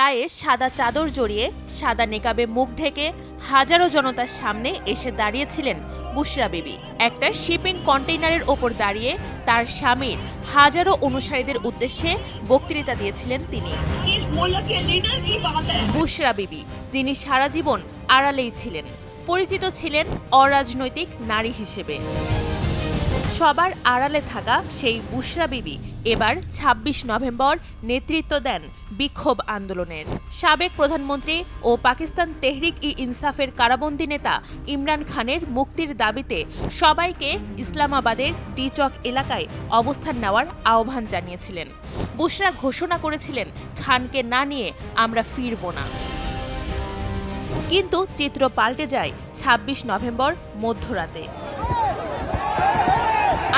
গায়ে সাদা চাদর জড়িয়ে, সাদা নেকাবে মুখ ঢেকে হাজারো জনতার সামনে এসে দাঁড়িয়েছিলেন বুশরা বিবি। একটা শিপিং কন্টেইনারের ওপর দাঁড়িয়ে তার স্বামীর হাজারো অনুসারীদের উদ্দেশ্যে বক্তৃতা দিয়েছিলেন তিনি। বুশরা বিবি, যিনি সারা জীবন আড়ালেই ছিলেন, পরিচিত ছিলেন অরাজনৈতিক নারী হিসেবে। সবার আড়ালে থাকা সেই বুশরা বিবি এবার ২৬ নভেম্বর নেতৃত্ব দেন বিক্ষোভ আন্দোলনের। সাবেক প্রধানমন্ত্রী ও পাকিস্তান তেহরিক ই ইনসাফের কারাবন্দী নেতা ইমরান খানের মুক্তির দাবিতে সবাইকে ইসলামাবাদের টিচক এলাকায় অবস্থান নেওয়ার আহ্বান জানিয়েছিলেন। বুশরা ঘোষণা করেছিলেন, খানকে না নিয়ে আমরা ফিরব না। কিন্তু চিত্র পাল্টে যায় ২৬ নভেম্বর মধ্যরাতে।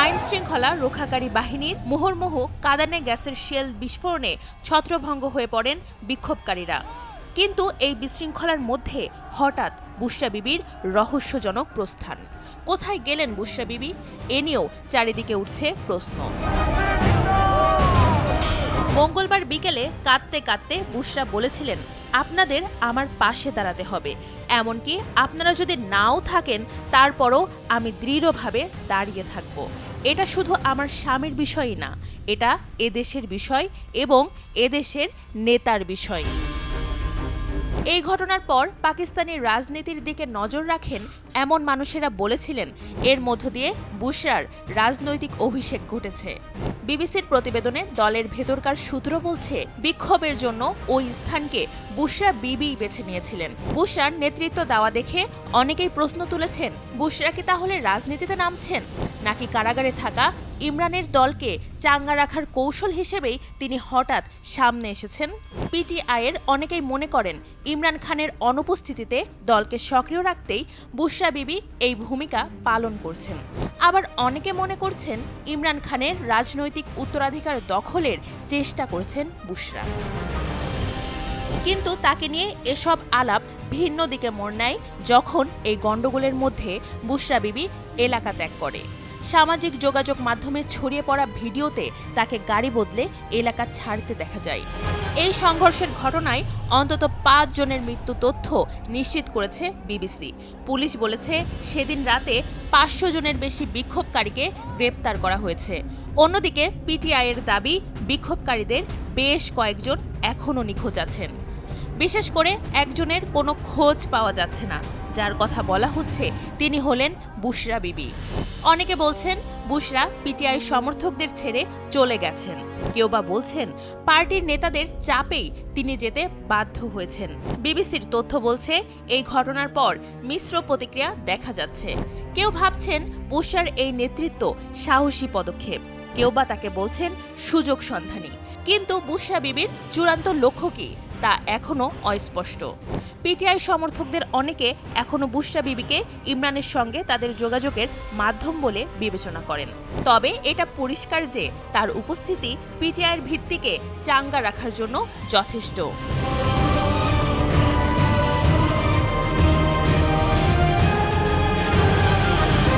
আইন শৃঙ্খলা রক্ষাকারী বাহিনীর মুহুর্মুহু কাদানে গ্যাসের শেল বিস্ফোরণে ছত্রভঙ্গ হয়ে পড়েন বিক্ষোভকারীরা। কিন্তু এই বিশৃঙ্খলার মধ্যে হঠাৎ বুশরা বিবির রহস্যজনক প্রস্থান। কোথায় গেলেন বুশরা বিবি? এ নিয়েও চারিদিকে উঠছে প্রশ্ন। মঙ্গলবার বিকেলে কাঁদতে কাঁদতে বুশরা বলেছিলেন, আপনাদের আমার পাশে দাঁড়াতে হবে। এমনকি আপনারা যদি নাও থাকেন, তারপরও আমি দৃঢ়ভাবে দাঁড়িয়ে থাকব। এটা শুধু আমার স্বামীর বিষয়ই না, এটা এদেশের বিষয় এবং এদেশের নেতার বিষয়। এই ঘটনার পর পাকিস্তানি রাজনীতির দিকে নজর রাখেন এমন মানুষেরা বলেছিলেন, এর মধ্য দিয়ে বুশরার রাজনৈতিক অভিষেক ঘটেছে। বিবিসির প্রতিবেদনে দলের ভেতরকার সূত্র বলছে, বিক্ষোভের জন্য ওই স্থানকে বুশরা বিবি বেছে নিয়েছিলেন। বুশরার নেতৃত্ব দেওয়া দেখে অনেকেই প্রশ্ন তুলেছেন, বুশরা কি তাহলে রাজনীতিতে নামছেন? নাকি কারাগারে থাকা ইমরানের দলকে চাঙ্গা রাখার কৌশল হিসেবেই তিনি হঠাৎ সামনে এসেছেন? পিটিআইয়ের অনেকেই মনে করেন, ইমরান খানের অনুপস্থিতিতে দলকে সক্রিয় রাখতেই বুশরা বিবি এই ভূমিকা পালন করছেন। আবার অনেকে মনে করছেন ইমরান খানের রাজনৈতিক উত্তরাধিকার দখলের চেষ্টা করছেন বুশরা। কিন্তু তাকে নিয়ে এসব আলাপ ভিন্ন দিকে মোড় নেয় যখন এই গণ্ডগোলের মধ্যে বুশরা বিবি এলাকা ত্যাগ করে। সামাজিক যোগাযোগ মাধ্যমে ছড়িয়ে পড়া ভিডিওতে তাকে গাড়ি বদলে এলাকা ছাড়তে দেখা যায়। এই সংঘর্ষের ঘটনায় অন্তত পাঁচ জনের মৃত্যু তথ্য নিশ্চিত করেছে বিবিসি। পুলিশ বলেছে, সেদিন রাতে পাঁচশো জনের বেশি বিক্ষোভকারীকে গ্রেপ্তার করা হয়েছে। অন্যদিকে, পিটিআইয়ের দাবি, বিক্ষোভকারীদের বেশ কয়েকজন এখনও নিখোঁজ আছেন। বিশেষ করে একজনের কোনো খোঁজ পাওয়া যাচ্ছে না, যার কথা বলা হচ্ছে তিনি হলেন বুশরা বিবি। অনেকে বলছেন বুশরা পিটিআই সমর্থকদের ছেড়ে চলে গেছেন। কেউ বা বলছেন পার্টির নেতাদের চাপেই তিনি যেতে বাধ্য হয়েছেন। বিবিসির তথ্য বলছে এই ঘটনার পর মিশ্র প্রতিক্রিয়া দেখা যাচ্ছে। কেউ ভাবছেন বুশরার এই নেতৃত্ব সাহসী পদক্ষেপ। কেউ বা তাকে বলছেন সুযোগ সন্ধানী। কিন্তু বুশরা বিবির চূড়ান্ত লক্ষ্য কি? তা এখনও অস্পষ্ট। পিটিআই সমর্থকদের অনেকে এখনও বুশরা বিবিকে ইমরানের সঙ্গে তাদের যোগাযোগের মাধ্যম বলে বিবেচনা করেন। তবে এটা পরিষ্কার যে তার উপস্থিতি পিটিআইয়ের ভিত্তিকে চাঙ্গা রাখার জন্য যথেষ্ট।